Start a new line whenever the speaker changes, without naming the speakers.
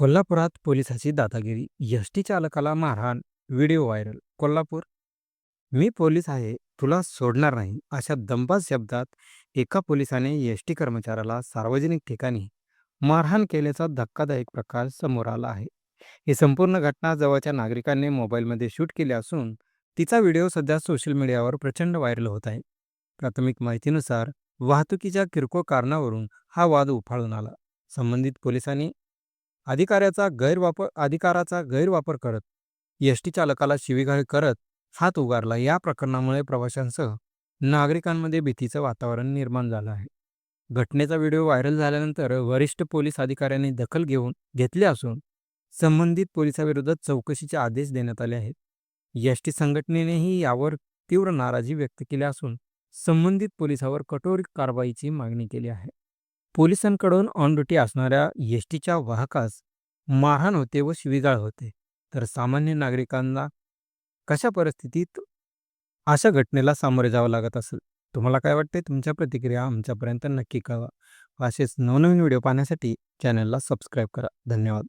कोल्हापुरात पोलिसाची दादागिरी S T चालकाला मारहाण व्हिडिओ व्हायरल कोल्हापूर. मी पोलीस आहे तुला सोडणार नाही अशा दंबाज शब्दात एका पोलिसाने एस टी कर्मचाऱ्याला सार्वजनिक ठिकाणी मारहाण केल्याचा धक्कादायक प्रकार समोर आला आहे. ही संपूर्ण घटना जवळच्या नागरिकांनी मोबाईलमध्ये शूट केली असून तिचा व्हिडिओ सध्या सोशल मीडियावर प्रचंड व्हायरल होत आहे. प्राथमिक माहितीनुसार वाहतुकीच्या किरकोळ कारणावरून हा वाद उफाळून आला. संबंधित पोलिसांनी अधिकाऱ्याचा गैरवापर अधिकाराचा गैरवापर करत एसटी चालकाला शिवीगाळ करत हात उगारला या प्रकरणामुळे प्रवाशांसह नागरिकांमध्ये भीतीचं वातावरण निर्माण झालं आहे. घटनेचा व्हिडिओ व्हायरल झाल्यानंतर वरिष्ठ पोलीस अधिकाऱ्यांनी दखल घेऊन घेतली असून संबंधित पोलिसाविरोधात चौकशीचे आदेश देण्यात आले आहेत. एस टी संघटनेनेही यावर तीव्र नाराजी व्यक्त केली असून संबंधित पोलिसावर कठोर कारवाईची मागणी केली आहे. पोलिसांकडून ऑन ड्युटी असणाऱ्या एस टीच्या वाहकास मारहाण होते व शिवीगाळ होते. तर सामान्य नागरिकांना कशा परिस्थितीत अशा घटनेला सामोरे जावं लागत असेल? तुम्हाला काय वाटते तुमच्या प्रतिक्रिया आमच्यापर्यंत नक्की कळवा. असेच नवनवीन व्हिडिओ पाहण्यासाठी चॅनलला सबस्क्राईब करा. धन्यवाद.